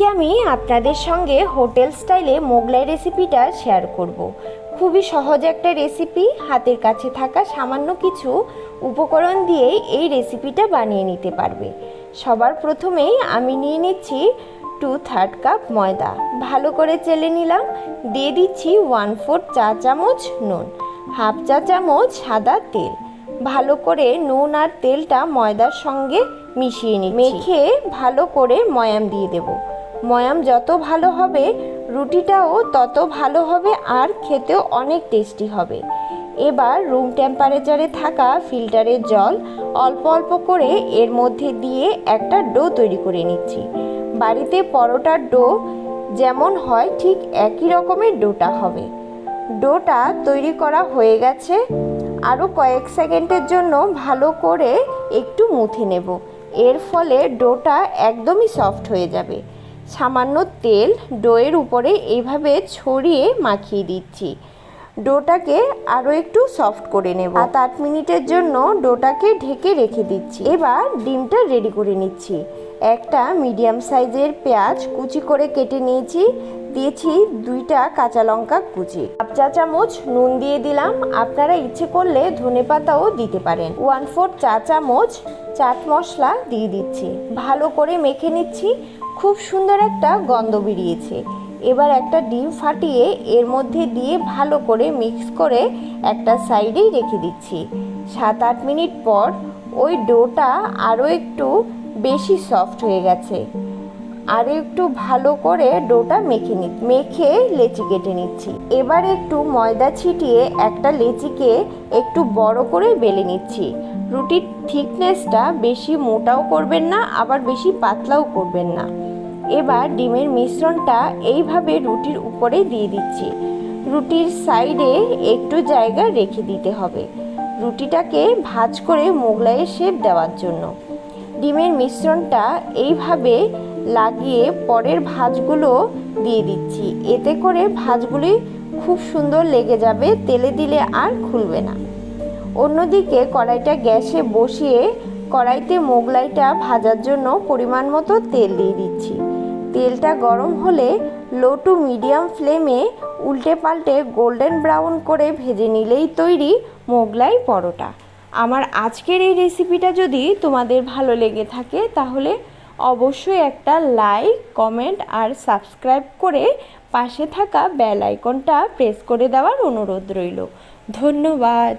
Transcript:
কি আমি আপনাদের সঙ্গে হোটেল স্টাইলে মোগলাই রেসিপিটা শেয়ার করব। খুবই সহজ একটা রেসিপি, হাতের কাছে থাকা সামান্য কিছু উপকরণ দিয়েই এই রেসিপিটা বানিয়ে নিতে পারবে। সবার প্রথমেই আমি নিয়ে নিচ্ছি টু থার্ড কাপ ময়দা। ভালো করে চেলে নিলাম। দিয়ে দিচ্ছি ওয়ান ফোর চা চামচ নুন হাফ চা চামচ সাদা তেল। ভালো করে নুন আর তেলটা ময়দার সঙ্গে মিশিয়ে নিই মেখে ভালো করে ময়াম দিয়ে দেবো। ময়াম যত ভালো হবে, রুটিটাও তত ভালো হবে আর খেতেও অনেক টেস্টি হবে। এবার রুম টেম্পারেচারে থাকা ফিল্টারের জল অল্প অল্প করে এর মধ্যে দিয়ে একটা ডো তৈরি করে নিচ্ছি। বাড়িতে পরোটার ডো যেমন হয়, ঠিক একই রকমের ডোটা হবে। ডোটা তৈরি করা হয়ে গেছে। আরও কয়েক সেকেন্ডের জন্য ভালো করে একটু মুথে নেব। এর ফলে ডোটা একদমই সফট হয়ে যাবে। সামান্য তেল ডোয়ের উপরে এইভাবে ছড়িয়ে মাখিয়ে দিচ্ছি। ডোটাকে আরও একটু সফট করে নেব। সাত আট মিনিটের জন্য ডোটাকে ঢেকে রেখে দিচ্ছি। এবার ডিমটা রেডি করে নিচ্ছি। একটা মিডিয়াম সাইজের পেঁয়াজ কুচি করে কেটে নিয়েছি। দিয়েছি দুইটা কাঁচা লঙ্কা কুচি। হাফ চা চামচ নুন দিয়ে দিলাম। আপনারা ইচ্ছে করলে ধনে পাতাও দিতে পারেন। ওয়ান ফোর চা চামচ চাট মশলা দিয়ে দিচ্ছি। ভালো করে মেখে নিচ্ছি। খুব সুন্দর একটা গন্ধ বেরিয়েছে। এবার একটা ডিম ফাটিয়ে এর মধ্যে দিয়ে ভালো করে মিক্স করে একটা সাইডেই রেখে দিচ্ছি। সাত আট মিনিট পর ওই ডোটা আরও একটু বেশি সফট হয়ে গেছে। আর একটু ভালো করে ডোটা মেখে নি, মেখে লেচি কেটে নিচ্ছি। এবার একটু ময়দা ছিটিয়ে একটা লেচিকে একটু বড় করে বেলে নিচ্ছি। রুটির থিকনেসটা বেশি মোটাও করবেন না, আবার বেশি পাতলাও করবেন না। এবার ডিমের মিশ্রণটা এইভাবে রুটির উপরে দিয়ে দিচ্ছি। রুটির সাইডে একটু জায়গা রেখে দিতে হবে। রুটিটাকে ভাজ করে মোগলাইয়ের শেপ দেওয়ার জন্য। ডিমের মিশ্রণটা এইভাবে লাগিয়ে পরের ভাজগুলো দিয়ে দিচ্ছি। এতে করে ভাজগুলি খুব সুন্দর লেগে যাবে, তেলে দিলে আর খুলবে না। অন্যদিকে কড়াইটা গ্যাসে বসিয়ে কড়াইতে মোগলাইটা ভাজার জন্য পরিমাণ মতো তেল দিয়ে দিচ্ছি। তেলটা গরম হলে লো টু মিডিয়াম ফ্লেমে উল্টে পাল্টে গোল্ডেন ব্রাউন করে ভেজে নিলেই তৈরি মোগলাই পরোটা। আমার আজকের এই রেসিপিটা যদি তোমাদের ভালো লেগে থাকে, তাহলে অবশ্যই একটা লাইক কমেন্ট আর সাবস্ক্রাইব করে পাশে থাকা বেল আইকনটা প্রেস করে দেওয়ার অনুরোধ রইল। ধন্যবাদ।